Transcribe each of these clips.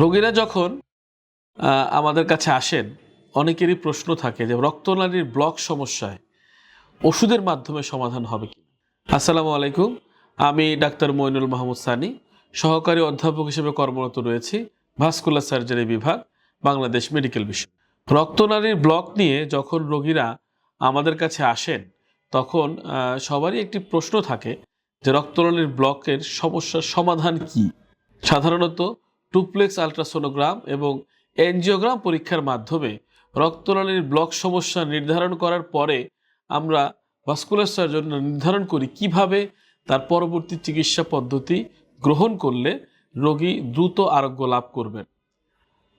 রোগীরা যখন আমাদের কাছে আসেন, অনেকেরই প্রশ্ন থাকে যে রক্তনালীর ব্লক সমস্যায় ওষুধের মাধ্যমে সমাধান হবে কি? আসসালামু আলাইকুম, আমি ডাক্তার মইনুল মাহমুদ সানি, সহকারী অধ্যাপক হিসেবে কর্মরত রয়েছি, ভাস্কুলার সার্জারি বিভাগ, বাংলাদেশ মেডিকেল বিষয়। রক্তনালীর ব্লক নিয়ে যখন রোগীরা আমাদের কাছে আসেন, তখন সবারই একটি প্রশ্ন থাকে যে রক্তনালীর ব্লকের সমস্যার সমাধান কি? সাধারণত টুপ্লেক্স আলট্রাসোনোগ্রাম এবং এনজিওগ্রাম পরীক্ষার মাধ্যমে রক্তনালীর ব্লক সমস্যা নির্ধারণ করার পরে আমরা ভাস্কুলার সার্জন নির্ধারণ করি কীভাবে তার পরবর্তী চিকিৎসা পদ্ধতি গ্রহণ করলে রোগী দ্রুত আরোগ্য লাভ করবেন।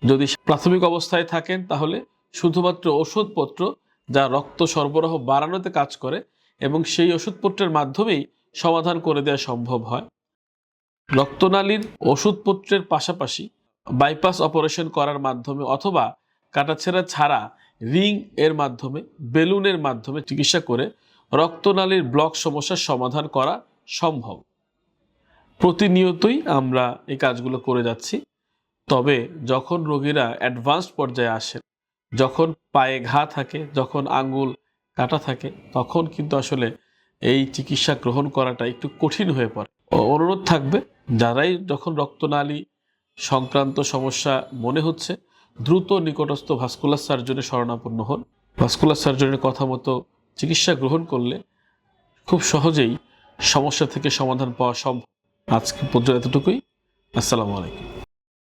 যদি প্রাথমিক অবস্থায় থাকেন, তাহলে শুধুমাত্র ওষুধপত্র যা রক্ত সরবরাহ বাড়ানোতে কাজ করে এবং সেই ওষুধপত্রের মাধ্যমেই সমাধান করে দেওয়া সম্ভব হয়। রক্তনালীর ওষুধপত্রের পাশাপাশি বাইপাস অপারেশন করার মাধ্যমে অথবা কাটাছেঁড়া ছাড়া রিং এর মাধ্যমে বেলুনের মাধ্যমে চিকিৎসা করে রক্তনালীর ব্লক সমস্যার সমাধান করা সম্ভব। প্রতিনিয়তই আমরা এই কাজগুলো করে যাচ্ছি। তবে যখন রোগীরা অ্যাডভান্সড পর্যায়ে আসেন যখন পায়ে ঘা থাকে, যখন আঙ্গুল কাটা থাকে, তখন কিন্তু আসলে এই চিকিৎসা গ্রহণ করাটা একটু কঠিন হয়ে পড়ে। অনুরোধ থাকবে, যারাই যখন রক্তনালী সংক্রান্ত সমস্যা মনে হচ্ছে, দ্রুত নিকটস্থ ভাস্কুলার সার্জনে শরণাপন্ন হন। ভাস্কুলার সার্জনের কথা মতো চিকিৎসা গ্রহণ করলে খুব সহজেই সমস্যা থেকে সমাধান পাওয়া সম্ভব। আজকে পর্যন্ত এতটুকুই। আসসালামু আলাইকুম।